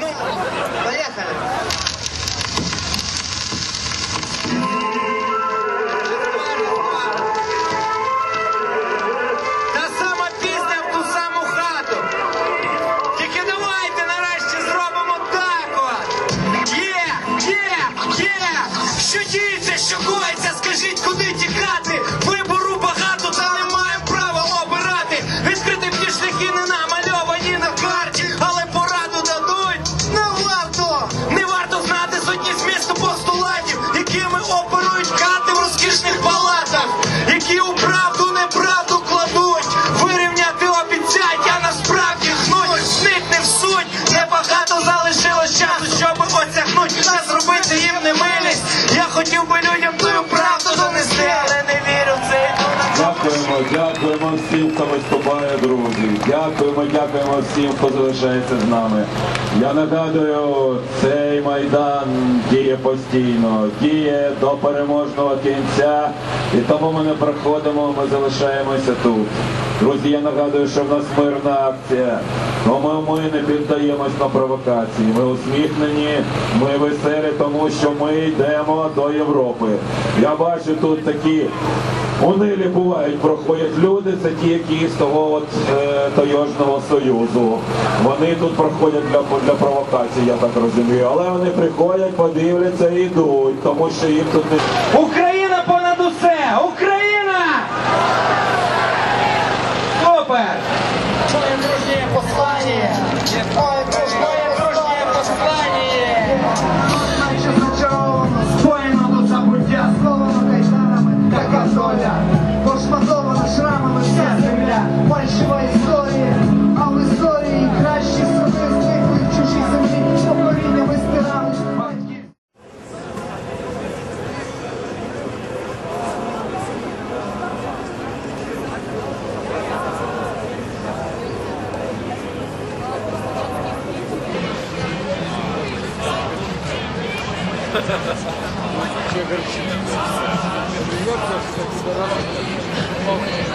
no. Podría hacerlo. Кати в розкішних палатах, які у правду неправду кладуть. Вирівняти обіцяють, а насправді гнуть. Зникне в суть, небагато залишилось часу, щоб осягнуть та зробити їм немилість. Я хотів би людям тою правду донести, але не вірю в це. Дякуємо, дякуємо всім, хто виступає, друзі. Дякуємо, дякуємо всім, хто залишається з нами. Я нагадую, цей майдан діє постійно, діє до переможного кінця, і тому ми не проходимо, ми залишаємося тут. Друзі, я нагадую, що в нас мирна акція. Тому ми не піддаємось на провокації. Ми усміхнені, ми веселі, тому що ми йдемо до Європи. Я бачу тут такі Унилі бувають, проходять люди, це ті, які з того от е, Тойожного Союзу. Вони тут проходять для, для провокації, я так розумію. Але вони приходять, подивляться і йдуть, тому що їм тут не. Україна понад усе! Україна! Супер! Чуємо дружнее послание. Придется, кстати, дорога.